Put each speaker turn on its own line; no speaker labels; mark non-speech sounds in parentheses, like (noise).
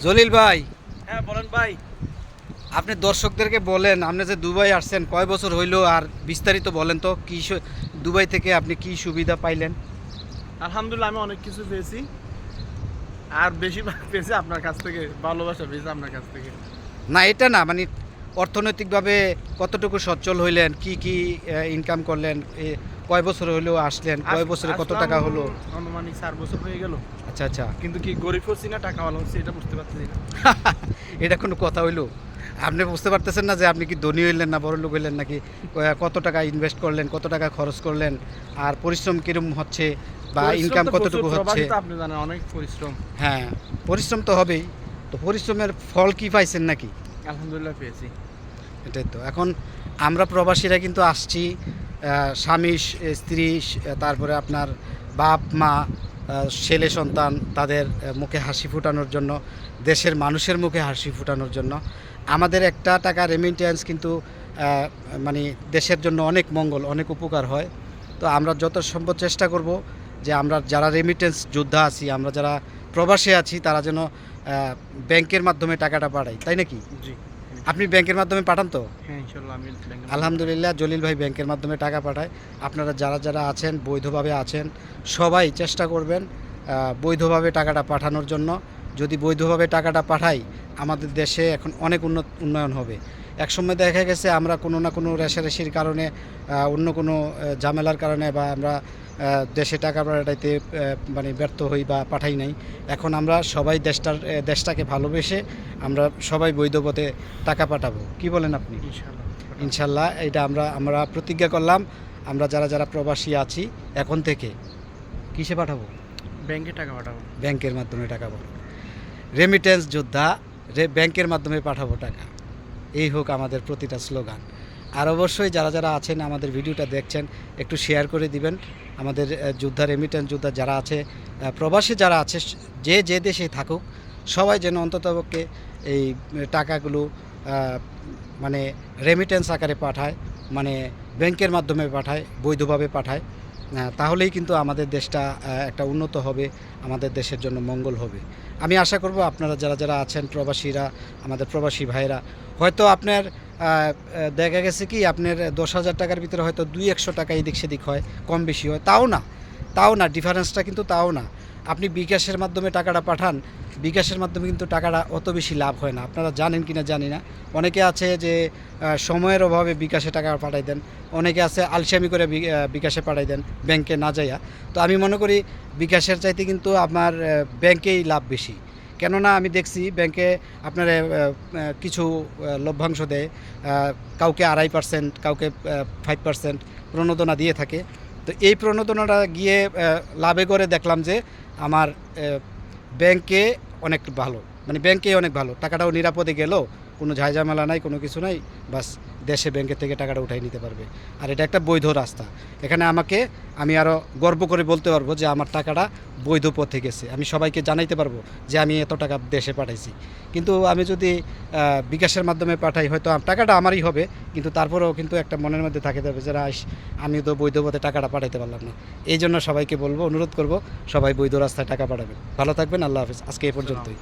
জলিল ভাই।
হ্যাঁ বলেন ভাই।
আপনি দর্শকদেরকে বলেন আপনি যে দুবাই আসছেন কয় বছর হইল আর বিস্তারিত বলেন তো কি দুবাই থেকে আপনি কি সুবিধা পাইলেন?
আলহামদুলিল্লাহ আমি অনেক কিছু পেয়েছি। আর বেশিরভাগ পেয়েছি আপনার কাছ থেকে ভালোবাসা পেয়েছি আপনার কাছ থেকে।
না এটা না মানে অর্থনৈতিকভাবে কতটুকু সচ্ছল হইলেন কি কি ইনকাম করলেন এ, কয় বছর হইল আসলেন? কয় বছরে কত টাকা হলো?
আনুমানিক চার বছর হয়ে গেল।
আচ্ছা আচ্ছা।
কিন্তু কি গরিব হচ্ছি না টাকা ভালো হচ্ছে এটা বুঝতে পারছি না। (laughs)
এটা কোনো কথা হইল? আপনি বুঝতে পারতেছেন না যে আপনি কি ধনী হইলেন না বড় লোক হইলেন নাকি কত টাকা ইনভেস্ট করলেন কত টাকা খরচ করলেন আর পরিশ্রম কিরম হচ্ছে বা ইনকাম কতটুকু হচ্ছে?
আপনি জানেন অনেক পরিশ্রম।
হ্যাঁ পরিশ্রম তো হবেই। তো পরিশ্রমের ফল কি পাইছেন নাকি?
আলহামদুলিল্লাহ পেয়েছি।
এটাই তো। এখন আমরা প্রবাসীরা কিন্তু আসছি স্বামী, স্ত্রী, তারপরে আপনার বাপ, মা ছেলে, সন্তান, তাদের মুখে হাসি ফুটানোর জন্য, দেশের মানুষের মুখে হাসি ফুটানোর জন্য। আমাদের একটা টাকা রেমিটেন্স কিন্তু মানে দেশের জন্য অনেক মঙ্গল, অনেক উপকার হয়। তো আমরা যত সম্ভব চেষ্টা করব যে আমরা যারা রেমিটেন্স যোদ্ধা আছি, আমরা যারা প্রবাসে আছি, তারা যেন ব্যাংকের মাধ্যমে টাকাটা পাঠাই তাই নাকি?
জি।
আপনি ব্যাংকের মাধ্যমে পাঠান তো?
হ্যাঁ
আলহামদুলিল্লাহ জলিল ভাই ব্যাংকের মাধ্যমে টাকা পাঠায়। আপনারা যারা যারা আছেন বৈধভাবে আছেন সবাই চেষ্টা করবেন বৈধভাবে টাকাটা পাঠানোর জন্য। যদি বৈধভাবে টাকাটা পাঠাই আমাদের দেশে এখন অনেক উন্নত উন্নয়ন হবে। একসময় দেখা গেছে আমরা কোনো না কোনো রেশারেশির কারণে অন্য কোনো ঝামেলার কারণে বা আমরা দেশে টাকা পাঠাইতে মানে ব্যর্থ হই বা পাঠাই নাই। এখন আমরা সবাই দেশটার দেশটাকে ভালোবেসে আমরা সবাই বৈধ পথে টাকা পাঠাবো। কি বলেন আপনি?
ইনশাল্লাহ
এটা আমরা আমরা প্রতিজ্ঞা করলাম আমরা যারা যারা প্রবাসী আছি এখন থেকে কিসে পাঠাবো?
ব্যাংকে টাকা পাঠাবো।
ব্যাংকের মাধ্যমে টাকা পাঠাবো। রেমিটেন্স যোদ্ধা রে ব্যাংকের মাধ্যমে পাঠাবো টাকা। এই হোক আমাদের প্রতিটা স্লোগান। আর অবশ্যই যারা যারা আছেন আমাদের ভিডিওটা দেখছেন, একটু শেয়ার করে দিবেন। আমাদের যোদ্ধা রেমিটেন্স যোদ্ধা যারা আছে প্রবাসী যারা আছে, যে যে দেশে থাকুক, সবাই যেন অন্ততপক্ষে এই টাকাগুলো মানে রেমিটেন্স আকারে পাঠায় মানে ব্যাংকের মাধ্যমে পাঠায়, বৈধভাবে পাঠায়। তাহলেই কিন্তু আমাদের দেশটা একটা উন্নত হবে, আমাদের দেশের জন্য মঙ্গল হবে। আমি আশা করব আপনারা যারা যারা আছেন প্রবাসীরা, আমাদের প্রবাসী ভাইরা হয়তো আপনার দেখা গেছে কি আপনার দশ হাজার টাকার ভিতরে হয়তো দুই একশো টাকা এদিক সেদিক হয়, কম বেশি হয়। তাও না তাও না ডিফারেন্সটা কিন্তু তাও না। আপনি বিকাশের মাধ্যমে টাকাটা পাঠান, বিকাশের মাধ্যমে কিন্তু টাকাটা অত বেশি লাভ হয় না। আপনারা জানেন কি না জানি না। অনেকে আছে যে সময়ের অভাবে বিকাশে টাকা পাঠাই দেন। অনেকে আছে আলসেমি করে বিকাশে পাঠাই দেন, ব্যাংকে না যাইয়া। তো আমি মনে করি বিকাশের চাইতে কিন্তু আমার ব্যাংকেই লাভ বেশি। কেননা আমি দেখছি ব্যাংকে আপনার কিছু লভ্যাংশ দেয় কাউকে আড়াই পার্সেন্ট, কাউকে ফাইভ পার্সেন্ট প্রণোদনা দিয়ে থাকে। তো এই প্রণোদনাটা গিয়ে লাভে করে দেখলাম যে আমার ব্যাংকে অনেক ভালো। মানে ব্যাংকে অনেক ভালো। টাকাটাও নিরাপদে গেল। কোনো ঝামেলা নাই, কোনো কিছু নাই, বাস দেশে ব্যাংকের থেকে টাকাটা উঠাই নিতে পারবে। আর এটা একটা বৈধ রাস্তা। এখানে আমাকে আমি আরও গর্ব করে বলতে পারব যে আমার টাকাটা বৈধ পথে গেছে। আমি সবাইকে জানাইতে পারব যে আমি এত টাকা দেশে পাঠাইছি। কিন্তু আমি যদি বিকাশের মাধ্যমে পাঠাই, হয়তো টাকাটা আমারই হবে, কিন্তু তারপরেও কিন্তু একটা মনের মধ্যে থাকে যাবে যে, রাইস, আমি তো বৈধ পথে টাকাটা পাঠাইতে পারলাম না। এই জন্য সবাইকে বলব, অনুরোধ করব, সবাই বৈধ রাস্তায় টাকা পাঠাবেন। ভালো থাকবেন, আল্লাহ হাফিজ। আজকে এই পর্যন্তই।